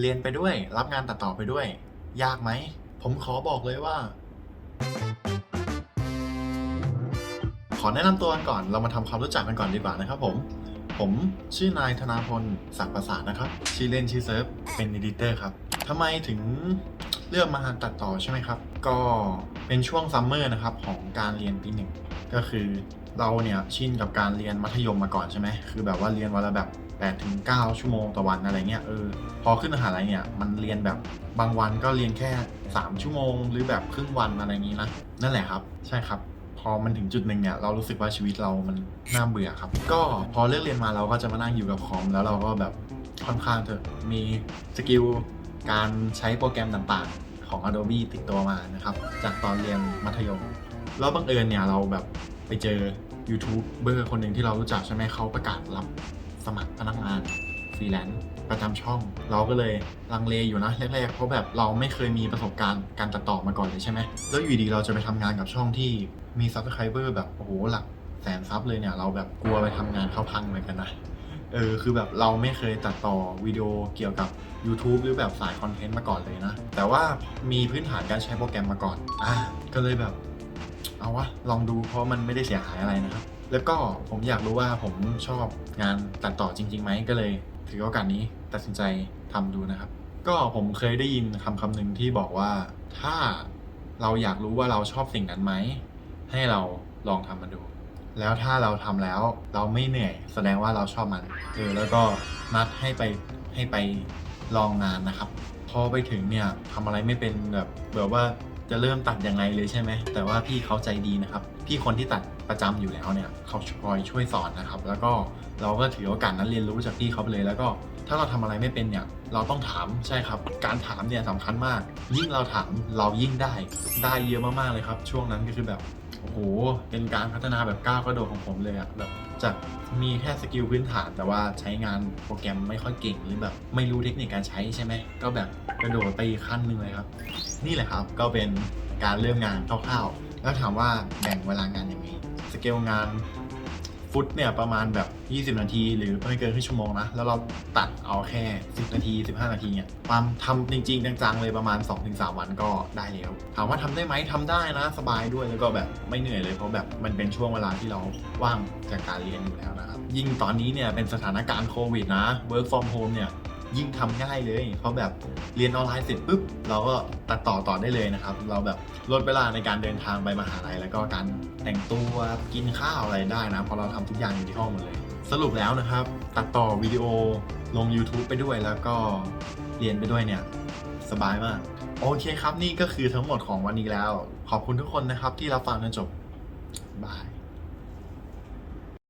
เรียนไปด้วย รับงานตัดต่อไปด้วย ยากไหม ผมขอบอกเลยว่า ขอแนะนำตัวกันก่อน เรามาทำความรู้จักกันก่อนดีกว่านะครับผม ผมชื่อนายธนาพลศักดิ์ประสาทนะครับ ชื่อเล่นชื่อเซิร์ฟ เป็นอดิเตอร์ครับทำไมถึงเลือกมาตัดต่อใช่ไหมครับ ก็เป็นช่วงซัมเมอร์นะครับของการเรียนปีหนึ่ง ก็คือเราเนี่ยชินกับการเรียนมัธยมมาก่อนใช่ไหม คือแบบว่าเรียนวันละแบบ 8ถึง9ชั่วโมงต่อวันอะไรเงี้ยเออพอขึ้นมหาลัยเนี่ยมันเรียนแบบบางวันก็เรียนแค่ 3 ชั่วโมง หรือแบบครึ่งวันอะไรอย่างนี้นะนั่นแหละครับ ใช่ครับพอมันถึงจุดหนึ่งเนี่ยเรารู้สึกว่าชีวิตเรามันน่าเบื่อครับ ก็พอเลิกเรียนมาเราก็จะมานั่งอยู่กับคอมแล้วเราก็แบบค่อนข้างจะมีสกิลการใช้โปรแกรมต่างๆ ของ Adobe ติดตัวมานะครับ จากตอนเรียนมัธยม แล้วบังเอิญเนี่ยเราแบบไปเจอยูทูบเบอร์คนหนึ่งที่เรารู้จักใช่ไหมเขาประกาศรับ สมัครพนักงานฟรีแลนซ์ประจำช่อง เราก็เลยลังเลอยู่นะแรกๆเพราะแบบเราไม่เคยมีประสบการณ์การตัดต่อมาก่อนเลยใช่ไหมแล้วอยู่ดีเราจะไปทำงานกับช่องที่มีซับสไครเบอร์แบบโอ้โหหลักแสนซับเลยเนี่ย เราแบบกลัวไปทำงานเข้าพังเหมือนกันนะเออคือแบบเราไม่เคยตัดต่อวิดีโอเกี่ยวกับ YouTube หรือแบบสายคอนเทนต์มาก่อนเลยนะ แต่ว่ามีพื้นฐานการใช้โปรแกรมมาก่อนอะก็เลยแบบ เอาวะลองดูเพราะมันไม่ได้เสียหายอะไรนะครับ แล้วก็ผมอยากรู้ว่าผมชอบงานตัดต่อจริงๆไหมก็เลย ถือโอกาสนี้ตัดสินใจทำดูนะครับ ก็ผมเคยได้ยินคำคำหนึ่งที่บอกว่าถ้าเราอยากรู้ว่าเราชอบสิ่งนั้นไหม ให้เราลองทำมันดู แล้วถ้าเราทำแล้วเราไม่เหนื่อย แสดงว่าเราชอบมันเออแล้วก็นัดให้ไปให้ไปลองงานนะครับ พอไปถึงเนี่ยทำอะไรไม่เป็นแบบแบบว่า จะเริ่มตัดยังไงเลยใช่ไหม แต่ว่าพี่เขาใจดีนะครับ พี่คนที่ตัดประจำอยู่แล้วเนี่ยเขาคอยช่วยสอนนะครับ แล้วก็เราก็ถือโอกาสนั้นเรียนรู้จากพี่เขาไปเลย แล้วก็ถ้าเราทำอะไรไม่เป็นเนี่ย เราต้องถามใช่ครับ การถามเนี่ยสำคัญมาก ยิ่งเราถามเรายิ่งได้ ได้เยอะมากๆเลยครับ ช่วงนั้นก็คือแบบ โอ้โหเป็นการพัฒนาแบบก้าวกระโดดของผมเลยอะแบบจากมีแค่สกิลพื้นฐาน แต่ว่าใช้งานโปรแกรมไม่ค่อยเก่งหรือแบบไม่รู้เทคนิคการใช้ใช่ไหมก็แบบกระโดดไปอีกขั้นหนึ่งเลยครับ นี่แหละครับก็เป็นการเริ่มงานคร่าวๆแล้วถามว่าแบ่งเวลางานยังไงสเกลงาน ฟุตเนี่ยประมาณแบบ 20 นาที หรือไม่เกินครึ่งชั่วโมงนะ แล้วเราตัดเอาแค่ 10 นาที 15 นาทีเนี่ยความทำจริง ๆ จังๆเลยประมาณ 2-3 วันก็ได้แล้วถามว่าทำได้ไหมทำได้นะ สบายด้วยแล้วก็แบบไม่เหนื่อยเลยเพราะแบบมันเป็นช่วงเวลาที่เราว่างจากการเรียนอยู่แล้วนะครับยิ่งตอนนี้เนี่ยเป็นสถานการณ์โควิดนะ work from home เนี่ย ยิ่งทำง่ายเลยเพราะแบบเรียนออนไลน์เสร็จปุ๊บเราก็ตัดต่อต่อได้เลยนะครับ เราแบบลดเวลาในการเดินทางไปมหาลัยแล้วก็การแต่งตัวกินข้าวอะไรได้นะเพราะเราทำทุกอย่างอยู่ที่ห้องหมดเลย สรุปแล้วนะครับ ตัดต่อวิดีโอลง YouTube ไปด้วยแล้วก็เรียนไปด้วยเนี่ยสบายมาก โอเคครับนี่ก็คือทั้งหมดของวันนี้แล้ว ขอบคุณทุกคนนะครับที่รับฟังจนจบบาย